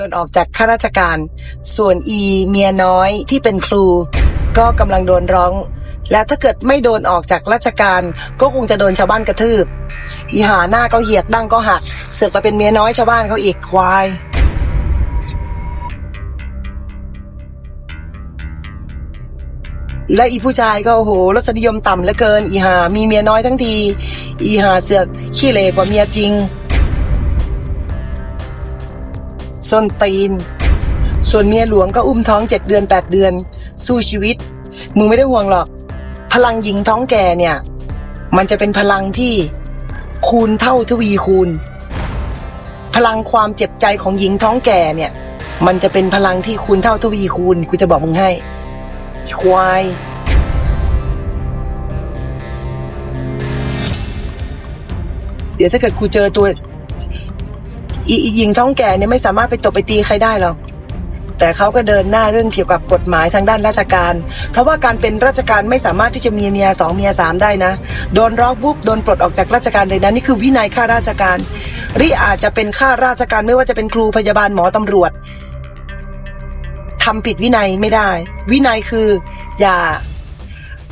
โดนออกจากข้าราชการ ส่วนอีเมียน้อยที่เป็นครู ก็กำลังโดนร้อง และถ้าเกิดไม่โดนออกจากราชการ ก็คงจะโดนชาวบ้านกระทืบ อีหาหน้าก็เหียกดั้งก็หักเสือกไปเป็นเมียน้อยชาวบ้านเขาอีกควายและอีผู้ชายก็โอ้โหรสนิยมต่ำเหลือเกิน อีหามีเมียน้อยทั้งที อีหาเสือกขี้เหร่กว่าเมียจริง ส้นตีน ส่วนเมียหลวงก็อุ้มท้องเจ็ดเดือนแปดเดือน สู้ชีวิต มึงไม่ได้ห่วงหรอก พลังหญิงท้องแก่เนี่ย มันจะเป็นพลังที่คูณเท่าทวีคูณ พลังความเจ็บใจของหญิงท้องแก่เนี่ย มันจะเป็นพลังที่คูณเท่าทวีคูณกูจะบอกมึงให้ควายเดี๋ยวถ้าเกิดกูเจอตัว อีหญิงท้องแก่เนี่ยไม่สามารถไปตบไปตีใครได้หรอกแต่เขาก็เดินหน้าเรื่องเกี่ยวกับกฎหมายทางด้านราชการ เพราะว่าการเป็นราชการไม่สามารถที่จะมีเมียสองเมียสามได้นะ โดนร้องปุ๊บโดนปลดออกจากราชการเลยนะนี่คือวินัยข้าราชการริอาจจะเป็นข้าราชการไม่ว่าจะเป็นครูพยาบาลหมอตำรวจทำผิดวินัยไม่ได้ วินัยคือ อย่า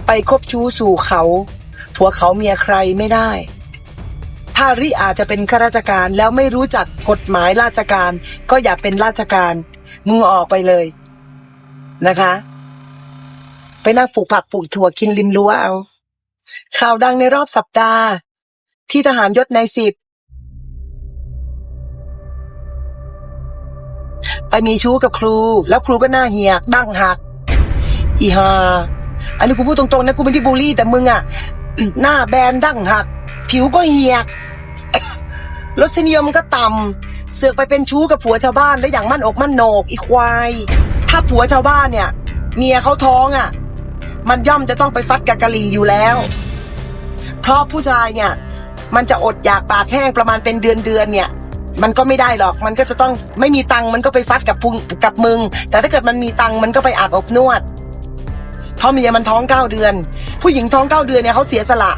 ไปคบชู้สู่เขา ผัวเขาเมียใครไม่ได้ ถ้าริอาจจะเป็นข้าราชการแล้วไม่รู้จักกฎหมายราชการ ก็อย่าเป็นราชการมึงออกไปเลยนะคะ ไปนั่งปลูกผักปลูกถั่วกินริมรั้วเอา ข่าวดังในรอบสัปดาห์ ที่ทหารยศในายสิบไปมีชู้กับครู แล้วครูก็หน้าเหียกดั้งหัก อีฮาอันนี้กูพูดตรงๆนะกูไม่ได้บูลลี่แต่มึงอะหน้าแบนดั้งหัก ผิวก็เหียก รสนิยมก็ต่ำเสือกไปเป็นชู้กับผัวชาวบ้านและอย่างมั่นอกมั่นโหนกอีควาย ถ้าผัวชาวบ้านเนี่ย เมียเขาท้องอะ่ะ มันย่อมจะต้องไปฟัดกับกะหรี่อยู่แล้ว เพราะผู้ชายเนี่ย มันจะอดอยากปากแห้งประมาณเป็นเดือนเดือนเนี่ยมันก็ไม่ได้หรอก มันก็จะต้องไม่มีตังค์มันก็ไปฟัดกับพุงกับมึง แต่ถ้าเกิดมันมีตังค์มันก็ไปอาบอบนวดเพราะเมียมันท้องเก้าเดือน ผู้หญิงท้องเก้าเดือนเนี่ยเขาเสียสละ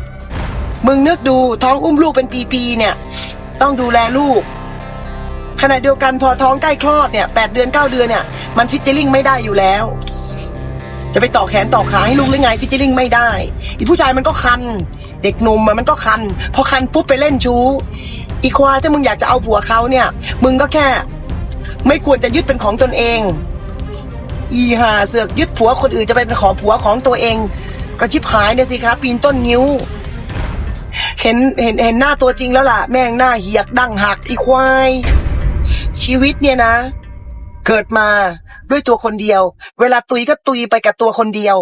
มึงนึกดูท้องอุ้มลูกเป็นปีๆเนี่ย ต้องดูแลลูก ขณะเดียวกันพอท้องใกล้คลอดเนี่ยแปดเดือนเก้าเดือนเนี่ย มันฟิชเจอริงไม่ได้อยู่แล้ว จะไปต่อแขนต่อขาให้ลูกหรือไงฟิชเจอริงไม่ได้อีผู้ชายมันก็คัน เด็กหนุ่มมันก็คัน พอคันปุ๊บไปเล่นชู้ อีควาถ้ามึงอยากจะเอาผัวเขาเนี่ย มึงก็แค่ ไม่ควรจะยึดเป็นของตนเอง อีหาเสือกยึดผัวคนอื่นจะเป็นของผัวของตัวเอง ก็ชิบหายเนี่ยสิคะปีนต้นนิ้ว เห็นเห็นเห็นหน้าตัวจริงแล้วล่ะ แม่งหน้าเหียกดั้งหักอีควาย ชีวิตเนี่ยนะ เกิดมาด้วยตัวคนเดียว เวลาตุยก็ตุยไปกับตัวคนเดียว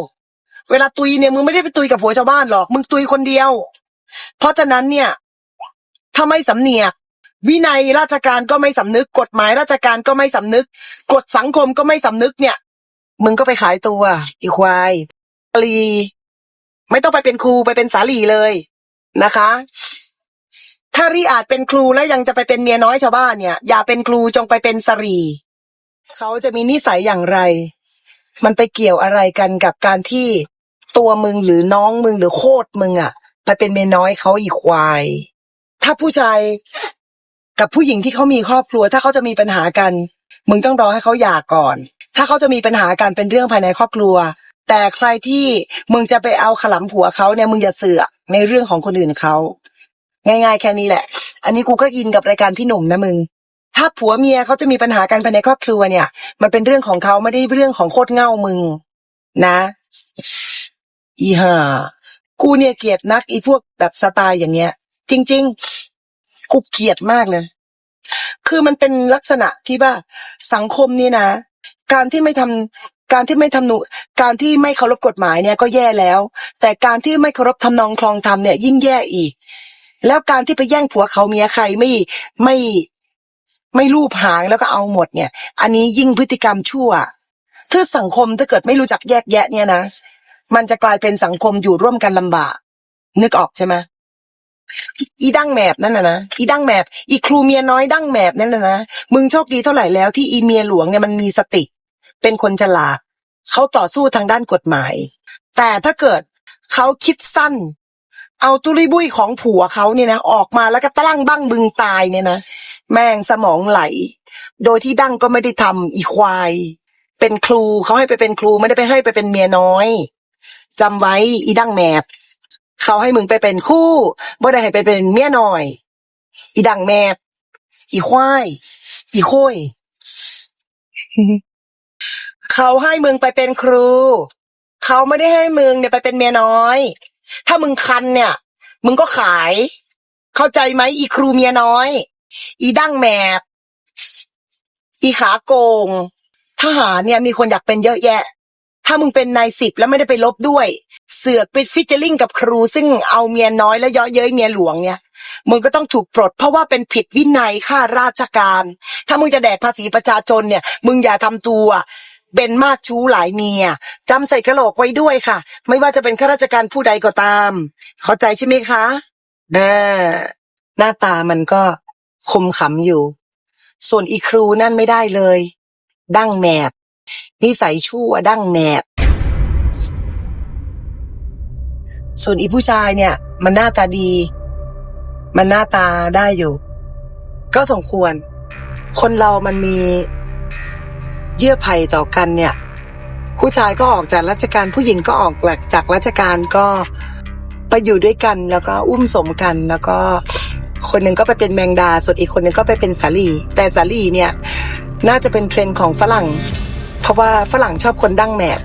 เวลาตุยเนี่ยมึงไม่ได้ไปตุยกับผัวชาวบ้านหรอก มึงตุยคนเดียว เพราะฉะนั้นเนี่ยถ้าไม่สำเนียกวินัยราชการก็ไม่สำนึก กฎหมายราชการก็ไม่สำนึก กฎสังคมก็ไม่สำนึกเนี่ย มึงก็ไปขายตัว อีควายสลีไม่ต้องไปเป็นครูไปเป็นสาลีเลย นะคะ ถ้าริอาจเป็นครูแล้วยังจะไปเป็นเมียน้อยชาวบ้านเนี่ย อย่าเป็นครูจงไปเป็นสรีเขาจะมีนิสัยอย่างไร มันไปเกี่ยวอะไรกันกับการที่ตัวมึงหรือน้องมึงหรือโคตรมึงอะไปเป็นเมียน้อยเขาอีควาย ถ้าผู้ชายกับผู้หญิงที่เขามีครอบครัว ถ้าเขาจะมีปัญหากัน มึงต้องรอให้เขาหย่าก่อน ถ้าเขาจะมีปัญหากันเป็นเรื่องภายในครอบครัว แต่ใครที่มึงจะไปเอาขลำผัวเขาเนี่ยมึงอย่าเสือกในเรื่องของคนอื่นเขาง่าย ๆ แค่นี้แหละ อันนี้กูก็อินกับรายการพี่หนุ่มนะมึง ถ้าผัวเมียเขาจะมีปัญหากันภายในครอบครัวเนี่ย มันเป็นเรื่องของเขาไม่ได้เรื่องของโคตรเง่ามึง นะ อีห่ากูเนี่ยเกลียดนักอีพวกแบบสไตล์อย่างเงี้ย จริง ๆ กูเกลียดมากเลย คือมันเป็นลักษณะที่ว่าสังคมนี่นะ การที่ไม่ทำ การที่ไม่ทำหนุการที่ไม่เคารพกฎหมายเนี่ยก็แย่แล้ว แต่การที่ไม่เคารพทำนองคลองธรรมเนี่ยยิ่งแย่อีก แล้วการที่ไปแย่งผัวเขาเมียใครไม่ไม่ไม่รูปหางแล้วก็เอาหมดเนี่ย อันนี้ยิ่งพฤติกรรมชั่วถ้าสังคมถ้าเกิดไม่รู้จักแยกแยะเนี่ยนะมันจะกลายเป็นสังคมอยู่ร่วมกันลำบาก นึกออกใช่ไหมอีดั้งแมบนั่นนะนะอีดั้งแมบอีครูเมียน้อยดั้งแมบนั่นนะนะมึงโชคดีเท่าไหร่แล้วที่อีเมียหลวงเนี่ยมันมีสติ เป็นคนฉลาดเขาต่อสู้ทางด้านกฎหมาย แต่ถ้าเกิดเขาคิดสั้น เอาตุลิบุยของผัวเขาเนี่ยนะออกมาแล้วก็ตะลั่งบ้างบึงตายเนี่ยนะแม่งสมองไหล โดยที่ดั้งก็ไม่ได้ทำอีควาย เป็นครูเขาให้ไปเป็นครูไม่ได้ไปให้ไปเป็นเมียน้อยจำไว้อีดั้งแมบเขาให้มึงไปเป็นคู่บ่ได้ให้ไปเป็นเมียน้อย อีดั้งแมบอีควาย อีโค้ย เขาให้มึงไปเป็นครู เขาไม่ได้ให้มึงเนี่ยไปเป็นเมียน้อย ถ้ามึงคันเนี่ย มึงก็ขาย เข้าใจไหมอีครูเมียน้อย อีดั้งแมบอีขาโกง ทหารเนี่ยมีคนอยากเป็นเยอะแยะ ถ้ามึงเป็นนายสิบแล้วไม่ได้ไปลบด้วย เสือกไปฟิชเจอริงกับครู ซึ่งเอาเมียน้อยและเยาะเย้ยเมียหลวงเนี่ยมึงก็ต้องถูกปลดเพราะว่าเป็นผิดวินัยข้าราชการ ถ้ามึงจะแดกภาษีประชาชนเนี่ย มึงอย่าทำตัว เป็นมากชู้หลายเมียจำใส่กระโหลกไว้ด้วยค่ะ ไม่ว่าจะเป็นข้าราชการผู้ใดก็ตาม เข้าใจใช่ไหมคะเอ่าหน้าตามันก็คมขำอยู่ ส่วนอีครูนั่นไม่ได้เลย ดั้งแมบนิสัยชั่วดั้งแมบส่วนอีผู้ชายเนี่ย มันหน้าตาดี มันหน้าตาได้อยู่ ก็สมควร คนเรามันมี เยื่อใยต่อกันเนี่ย ผู้ชายก็ออกจากราชการผู้หญิงก็ออกจากราชการก็ไปอยู่ด้วยกันแล้วก็อุ้มสมกันแล้วก็ คนหนึ่งก็ไปเป็นแมงดาส่วนอีกคนหนึ่งก็ไปเป็นสาลีแต่สาลีเนี่ย น่าจะเป็นเทรนด์ของฝรั่ง เพราะว่าฝรั่งชอบคนดั้งแมบ